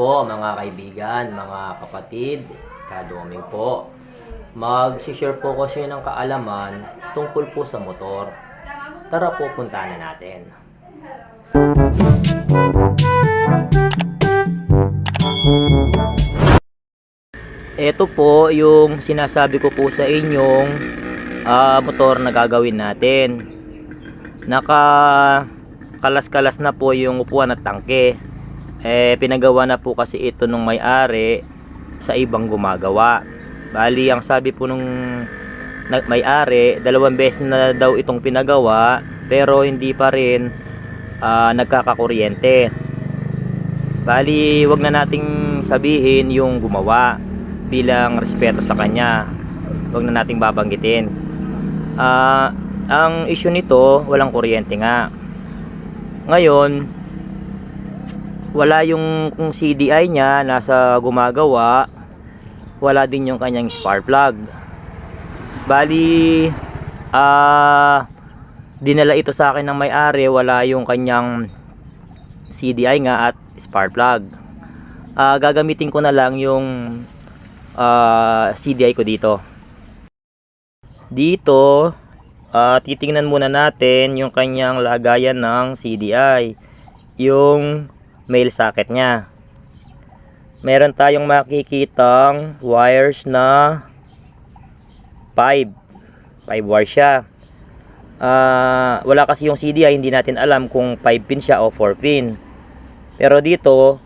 po mga kaibigan, mga kapatid, kadoming po. Mag-share po ko sa inyo ng kaalaman tungkol po sa motor. Tara po puntahan na natin. Ito po yung sinasabi ko po sa inyong ah, motor na gagawin natin. Naka kalas-kalas na po yung upuan at tangke. Eh pinagawa na po kasi ito nung may-ari sa ibang gumagawa. Bali ang sabi po nung may-ari, dalawang beses na daw itong pinagawa pero hindi pa rin ah, nagkakakuryente. Bali, wag na nating sabihin yung gumawa bilang respeto sa kanya. Wag na nating babanggitin. Ah, ang issue nito, walang kuryente nga. Ngayon, wala yung kung CDI niya nasa gumagawa, wala din yung kanyang spark plug. Bali, ah, dinala ito sa akin ng may-ari, wala yung kanyang CDI nga at spark plug. Ah, gagamitin ko na lang yung ah, CDI ko dito. Dito, ah, titingnan muna natin yung kanyang lagayan ng CDI. Yung male socket niya. Meron tayong makikitang wires na 5. 5 wires siya. Ah, wala kasi yung CDI, hindi natin alam kung 5 pin siya o 4 pin. Pero dito,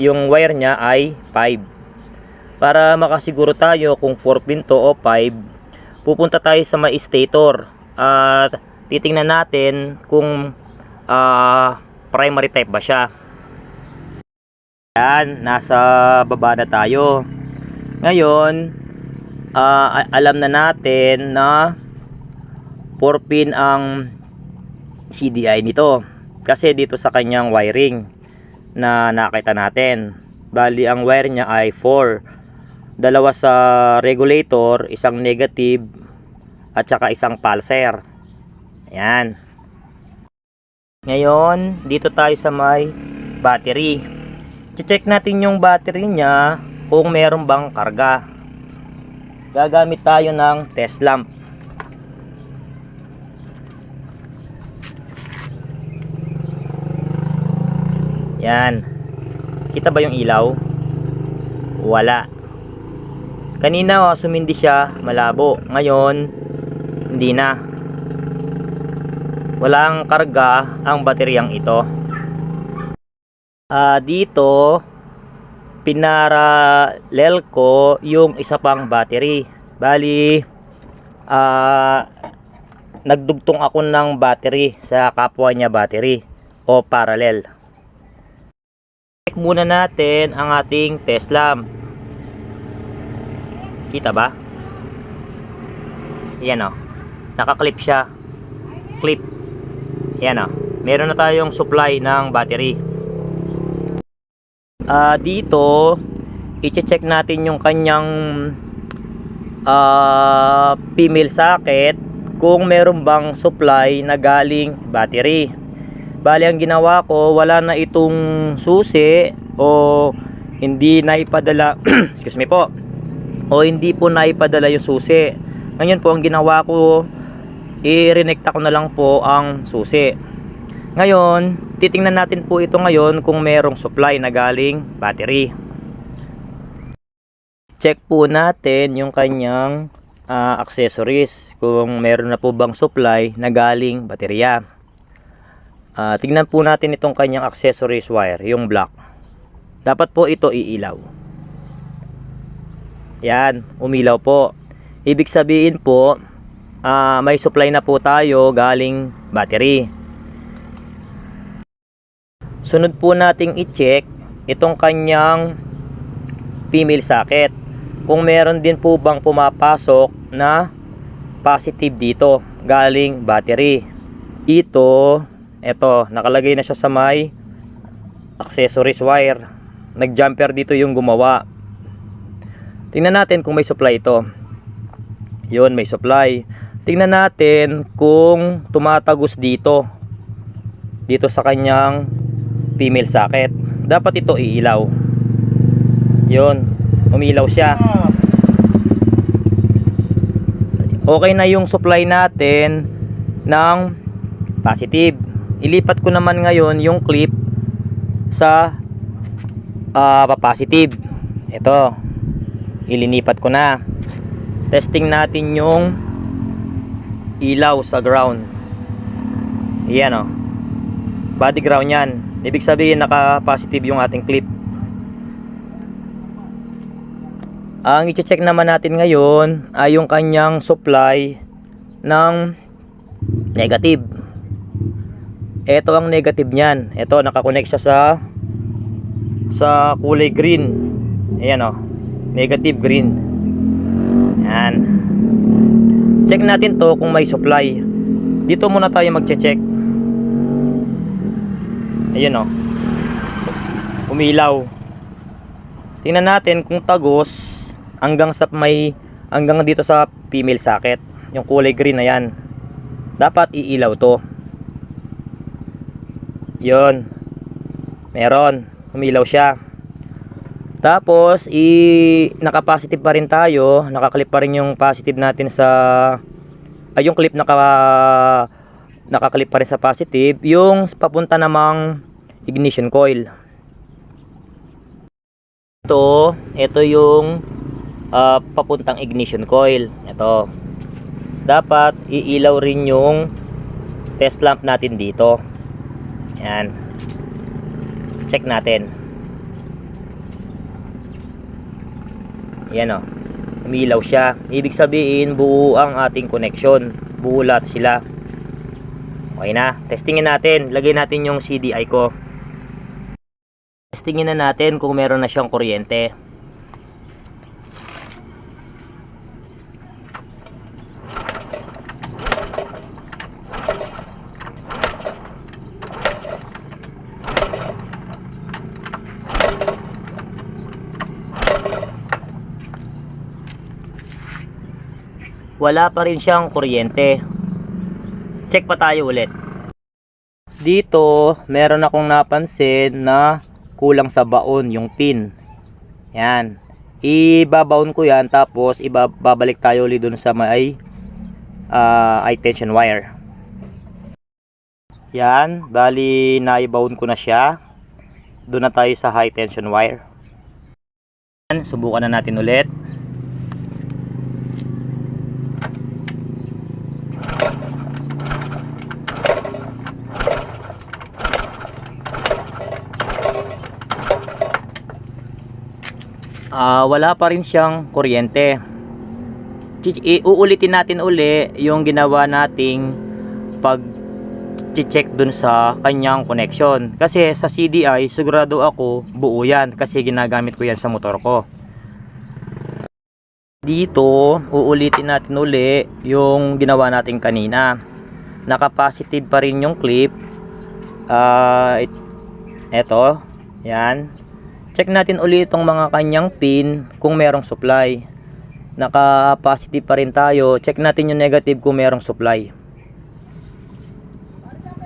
yung wire niya ay 5. Para makasiguro tayo kung 4 pin to o 5, pupunta tayo sa may stator at titingnan natin kung ah, primary type ba siya. Yan, nasa baba na tayo. Ngayon, a- alam na natin na 4 pin ang CDI nito. Kasi dito sa kanyang wiring na nakita natin. Bali, ang wire niya ay 4 dalawa sa regulator, isang negative at saka isang pulser. Ayan. Ngayon, dito tayo sa may battery. Check natin yung battery niya kung meron bang karga. Gagamit tayo ng test lamp. Yan. Kita ba yung ilaw? Wala. Kanina oh, sumindi siya, malabo. Ngayon, hindi na. Walang karga ang bateryang ito. Ah, dito pinaralel ko yung isa pang battery. Bali ah nagdugtong ako ng battery sa kapwa niya battery o parallel. Check muna natin ang ating test lamp. Kita ba? Yan o. Nakaklip siya. Clip. Yan o. Meron na tayong supply ng battery. Ah, dito, i-check natin yung kanyang ah, female socket kung meron bang supply na galing battery. Bali ang ginawa ko, wala na itong susi o hindi na ipadala, excuse me po, o hindi po na ipadala yung susi. Ngayon po ang ginawa ko, i-renekta ko na lang po ang susi. Ngayon, titingnan natin po ito ngayon kung merong supply na galing battery. Check po natin yung kanyang ah, accessories kung meron na po bang supply na galing baterya. Ah, tingnan po natin itong kanyang accessories wire, yung black. Dapat po ito iilaw. Yan, umilaw po. Ibig sabihin po, ah, may supply na po tayo galing battery. Sunod po nating i-check itong kanyang female socket. Kung meron din po bang pumapasok na positive dito galing battery. Ito, eto, nakalagay na siya sa may accessories wire. Nag-jumper dito yung gumawa. Tingnan natin kung may supply ito. Yun, may supply. Tingnan natin kung tumatagos dito. Dito sa kanyang female socket. dapat ito iilaw. Yun, umilaw siya. Okay na yung supply natin ng positive. Ilipat ko naman ngayon yung clip sa ah, pa-positive. Ito. Ilinipat ko na. Testing natin yung ilaw sa ground. Yan oh. Body ground yan. Ibig sabihin naka-positive yung ating clip. Ang i-check naman natin ngayon ay yung kanyang supply ng negative. Ito ang negative niyan. Ito nakakonect siya sa sa kulay green. Ayan oh. Negative green. Yan. Check natin to kung may supply. Dito muna tayo magche-check. Ayan oh. Umilaw. Tingnan natin kung tagos hanggang sa may hanggang dito sa female socket. Yung kulay green na yan. Dapat iilaw to. Yon. Meron. Umilaw siya. Tapos, i naka-positive pa rin tayo. Nakaklip pa rin yung positive natin sa ay yung clip naka nakaklip pa rin sa positive. Yung papunta namang ignition coil. Ito, ito yung ah, papuntang ignition coil. Ito. Dapat iilaw rin yung test lamp natin dito. Yan. Check natin. Yan o. Umilaw siya. Ibig sabihin, buo ang ating connection. Buo lahat sila. Okay na. Testingin natin. Lagay natin yung CDI ko. Testingin na natin kung meron na siyang kuryente. Wala pa rin siyang kuryente. Check pa tayo ulit. Dito, meron akong napansin na kulang sa baon yung pin. Yan. Ibabaon ko yan tapos ibabalik tayo ulit dun sa may uh, high tension wire. Yan, bali naibaon ko na siya. Doon na tayo sa high tension wire. Yan, subukan na natin ulit. Ah, wala pa rin siyang kuryente. Uulitin natin uli yung ginawa nating pag check dun sa kanyang connection. Kasi sa CDI, sigurado ako buo yan kasi ginagamit ko yan sa motor ko. Dito, uulitin natin uli yung ginawa natin kanina. Naka-positive pa rin yung clip. Ah, it- eto, yan. Check natin uli itong mga kanyang pin kung merong supply. Naka-positive pa rin tayo. Check natin yung negative kung merong supply.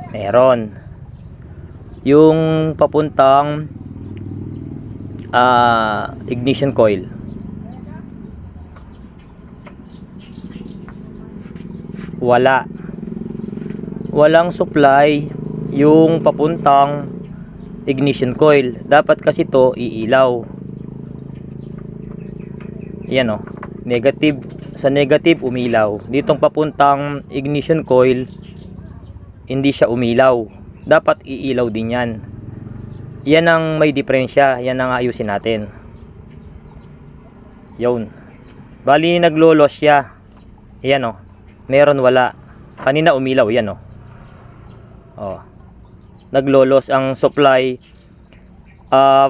Meron. Yung papuntang ah, ignition coil. Wala. Walang supply yung papuntang ignition coil. Dapat kasi to iilaw. Yan o. Negative. Sa negative umilaw. Ditong papuntang ignition coil hindi siya umilaw. Dapat iilaw din yan. Yan ang may diferensya. Yan ang ayusin natin. Yun. Bali naglolos siya. Yan o. Meron wala. Kanina umilaw. Yan o. Oh naglolos ang supply uh,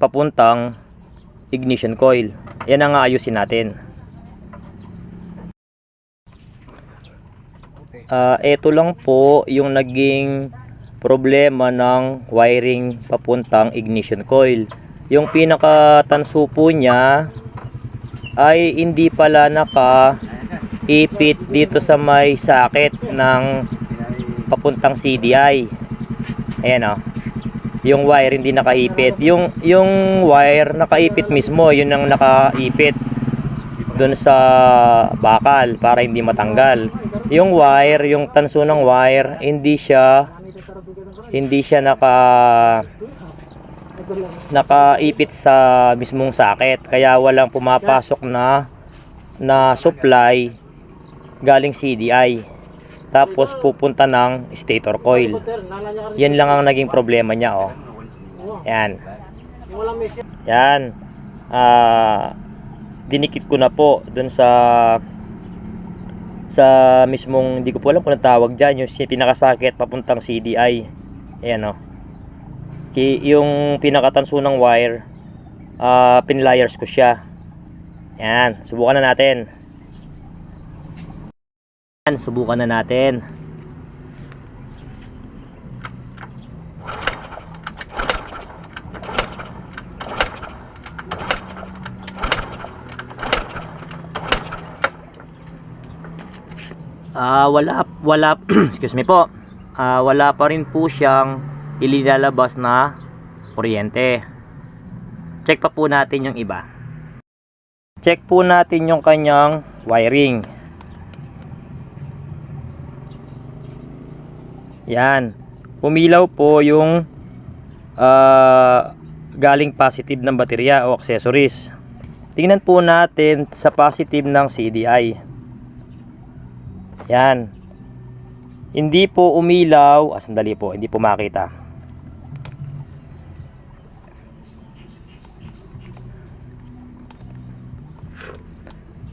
papuntang ignition coil. Yan ang ayusin natin. Uh, ito lang po yung naging problema ng wiring papuntang ignition coil. Yung pinakatanso po niya ay hindi pala naka ipit dito sa may socket ng papuntang CDI. Ayan o. yung wire hindi nakaipit. Yung yung wire nakaipit mismo yun ang nakaipit doon sa bakal para hindi matanggal. Yung wire yung tanso ng wire hindi siya hindi siya naka nakaipit sa mismong socket. Kaya walang pumapasok na na supply galing CDI tapos pupunta ng stator coil. Yan lang ang naging problema niya oh. Yan. Yan. Ah dinikit ko na po dun sa sa mismong hindi ko po alam kung tawag dyan yung pinakasakit papuntang CDI ayan oh. Yung pinakatanso ng wire ah pinlayers ko siya. Yan. Subukan na natin yan subukan na natin Ah, wala wala excuse me po. Ah, wala pa rin po siyang ililalabas na kuryente. Check pa po natin yung iba. Check po natin yung kanyang wiring. Yan. Pumilaw po yung ah, galing positive ng baterya o accessories. Tingnan po natin sa positive ng CDI. Yan. Hindi po umilaw. Ah, sandali po. Hindi po makita.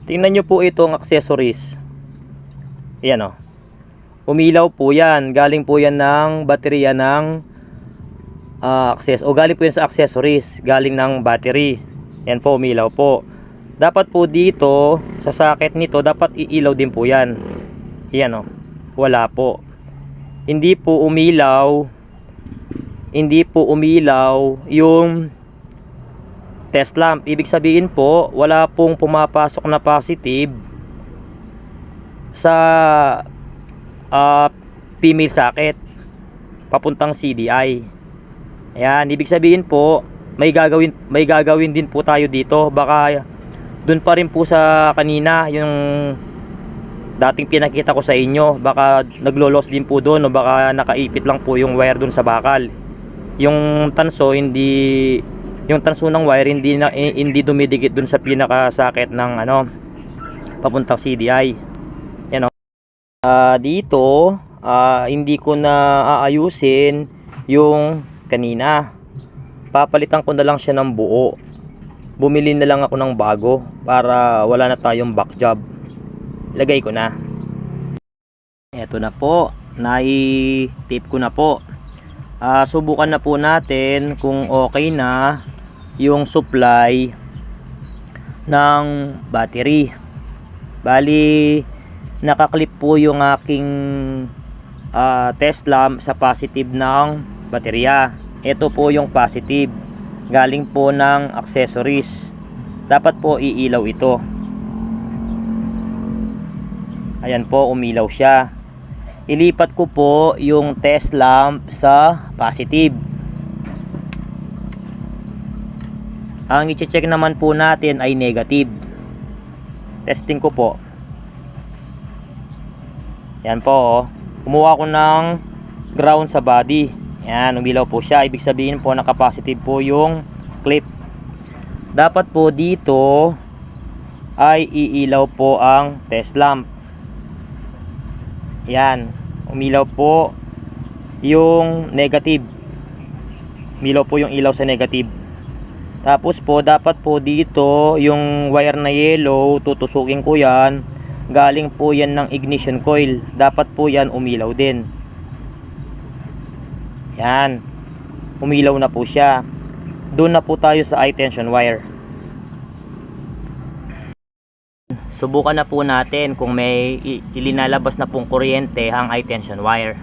Tingnan nyo po itong accessories. Yan o. Umilaw po yan. Galing po yan ng baterya ng ah, access o galing po yan sa accessories. Galing ng battery. Yan po umilaw po. Dapat po dito sa socket nito dapat iilaw din po yan. Yan o. Wala po. Hindi po umilaw. Hindi po umilaw yung test lamp. Ibig sabihin po, wala pong pumapasok na positive sa ah, female socket papuntang CDI. Ayan, ibig sabihin po, may gagawin may gagawin din po tayo dito. Baka doon pa rin po sa kanina yung dating pinakita ko sa inyo baka naglo-loss din po doon o baka nakaipit lang po yung wire doon sa bakal yung tanso hindi yung tanso ng wire hindi na eh, hindi dumidikit doon sa pinaka socket ng ano papuntang CDI Ah, dito ah, hindi ko na aayusin yung kanina. Papalitan ko na lang siya ng buo. Bumili na lang ako ng bago para wala na tayong back job. Lagay ko na. Eto na po. Nai-tape ko na po. Ah, subukan na po natin kung okay na yung supply ng battery. Bali nakaklip po yung aking ah, test lamp sa positive ng baterya. Ito po yung positive. Galing po ng accessories. Dapat po iilaw ito. Ayan po umilaw siya. Ilipat ko po yung test lamp sa positive. Ang i-check naman po natin ay negative. Testing ko po yan po oh. kumuha ko ng ground sa body. Yan umilaw po siya. Ibig sabihin po naka-positive po yung clip. Dapat po dito ay iilaw po ang test lamp. Yan umilaw po yung negative. Umilaw po yung ilaw sa negative. Tapos po dapat po dito yung wire na yellow tutusukin ko yan galing po yan ng ignition coil. Dapat po yan umilaw din. Yan. Umilaw na po siya. Doon na po tayo sa high tension wire. Subukan na po natin kung may ilinalabas na pong kuryente ang high tension wire.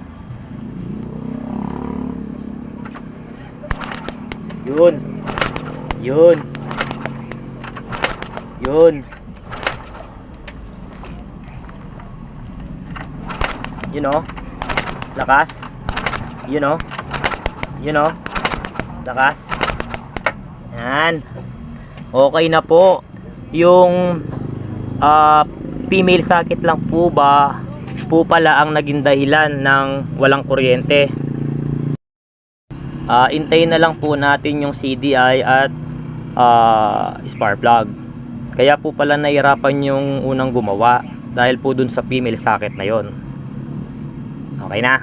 Yun. Yun. Yun yun o lakas yun o yun o Lakas. Yan. Okay na po. Yung ah, female socket lang po ba po pala ang naging dahilan ng walang kuryente. Ah, intayin na lang po natin yung CDI at ah, spark plug. Kaya po pala nahirapan yung unang gumawa dahil po dun sa female socket na yon. Okay na.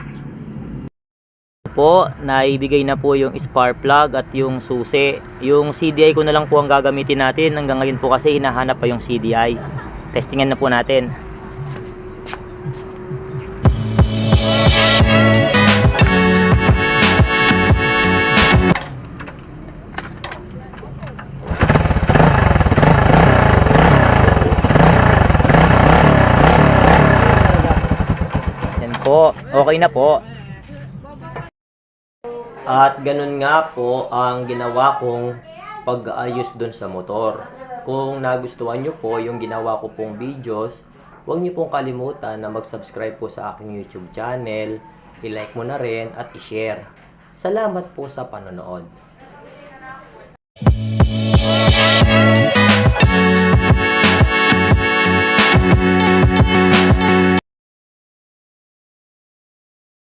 Po, naibigay na po yung spark plug at yung susi. Yung CDI ko na lang po ang gagamitin natin. Hanggang ngayon po kasi hinahanap pa yung CDI. Testingan na po natin. Okay na po. At ganun nga po ang ginawa kong pag-aayos doon sa motor. Kung nagustuhan nyo po yung ginawa ko pong videos, huwag nyo pong kalimutan na mag-subscribe po sa aking YouTube channel, i-like mo na rin at i-share. Salamat po sa panonood.